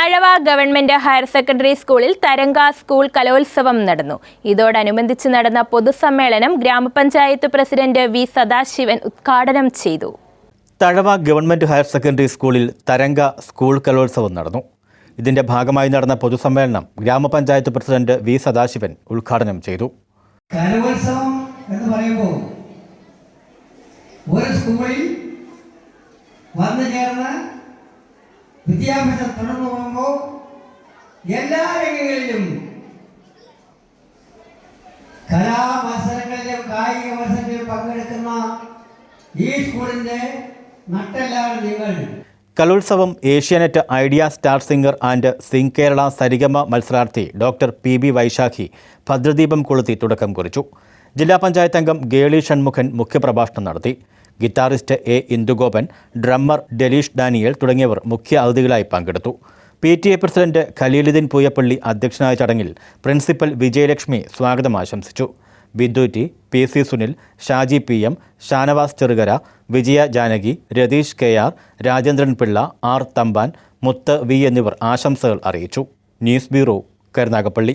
Thazhava government higher secondary സ്കൂളിൽ തരംഗ school കലോത്സവം നടന്നു. ഇതോടനുബന്ധിച്ച് നടന്ന പൊതുസമ്മേളനം ഗ്രാമപഞ്ചായത്ത് പ്രസിഡന്റ് വി സദാശിവൻ ഉദ്ഘാടനം ചെയ്തു. തഴവ ഗവൺമെന്റ് ഹയർ സെക്കൻഡറി സ്കൂളിൽ തരംഗ സ്കൂൾ കലോത്സവം നടന്നു. ഇതിന്റെ ഭാഗമായി നടന്ന പൊതുസമ്മേളനം ഗ്രാമപഞ്ചായത്ത് പ്രസിഡന്റ് വി സദാശിവൻ ഉദ്ഘാടനം ചെയ്തു. കലോത്സവം എന്ന് പറയുമ്പോൾ ഒരു സ്കൂളിൽ വന്നു ചേർന്ന് വിദ്യാഭ്യാസം തുടർന്നു പോകുമ്പോൾ എല്ലാ രംഗങ്ങളിലും കലാ മത്സരങ്ങളിലും കായിക മത്സരങ്ങളിലും പങ്കെടുക്കുന്ന ഈ സ്കൂളിന്റെ നട്ടെല്ലാണ് നിങ്ങൾ. കലോത്സവം Asianet Idea Star Singer and Sing Kerala Sarigama മത്സരാർത്ഥി ഡോക്ടർ പി ബി വൈശാഖി ഭദ്രദീപം കൊളുത്തി തുടക്കം കുറിച്ചു. ജില്ലാ പഞ്ചായത്ത് അംഗം ഗേളി ഷൺമുഖൻ മുഖ്യപ്രഭാഷണം നടത്തി. Guitarist A Indugopan drummer Delish Daniel തുടങ്ങിയവർ മുഖ്യ അതിഥികളായി പങ്കെടുത്തു. P T A president Khaliluddin Pooyappally അധ്യക്ഷനായ ചടങ്ങിൽ പ്രിൻസിപ്പൽ വിജയലക്ഷ്മി സ്വാഗതം ആശംസിച്ചു. Bindu T P C Sunil Shaji P M Shanavas Cherukara Vijaya Janaki Ratheesh K R Rajendran Pillai R Thampan Muthu V എന്നിവർ ആശംസകൾ അറിയിച്ചു. News bureau Karunagappally.